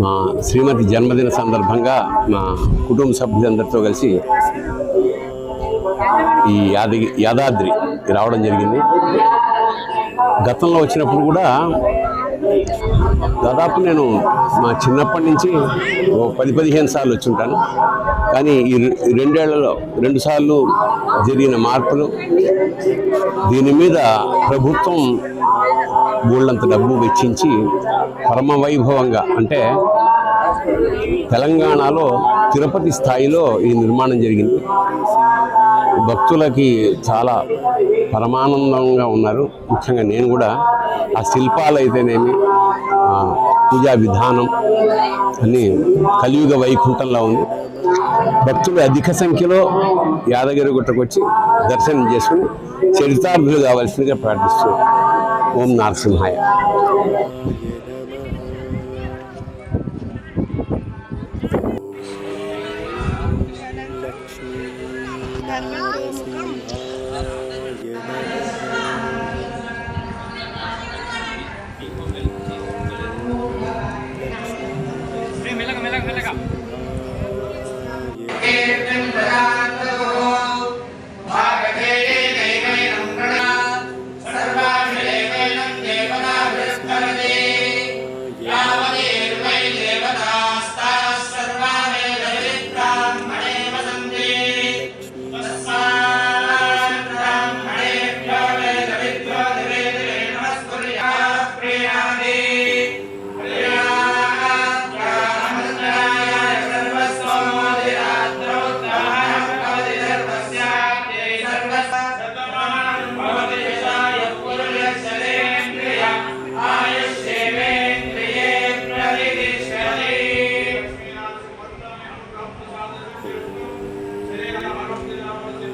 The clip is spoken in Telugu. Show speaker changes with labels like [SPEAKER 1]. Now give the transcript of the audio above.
[SPEAKER 1] మా శ్రీమతి జన్మదిన సందర్భంగా మా కుటుంబ సభ్యులందరితో కలిసి ఈ యాదగి యాదాద్రి రావడం జరిగింది. గతంలో వచ్చినప్పుడు కూడా దాదాపు నేను మా చిన్నప్పటి నుంచి ఓ పది పదిహేను సార్లు వచ్చి ఉంటాను కానీ ఈ ఈ రెండేళ్ళలో రెండు సార్లు జరిగిన మార్పులు దీని మీద ప్రభుత్వం బోళ్ళంత డబ్బు వెచ్చించి పరమ వైభవంగా అంటే తెలంగాణలో తిరుపతి స్థాయిలో ఈ నిర్మాణం జరిగింది. భక్తులకి చాలా పరమానందంగా ఉన్నారు. ముఖ్యంగా నేను కూడా ఆ శిల్పాలు అయితేనేమి పూజా విధానం అని కలియుగ వైకుంఠంలో ఉంది. భక్తులు అధిక సంఖ్యలో యాదగిరి గుట్టకు వచ్చి దర్శనం చేసుకుని చరితార్థులు కావాల్సిందిగా ప్రార్థిస్తూ ఓం నరసింహాయ.
[SPEAKER 2] மெல்லக மெல்லக மெல்லக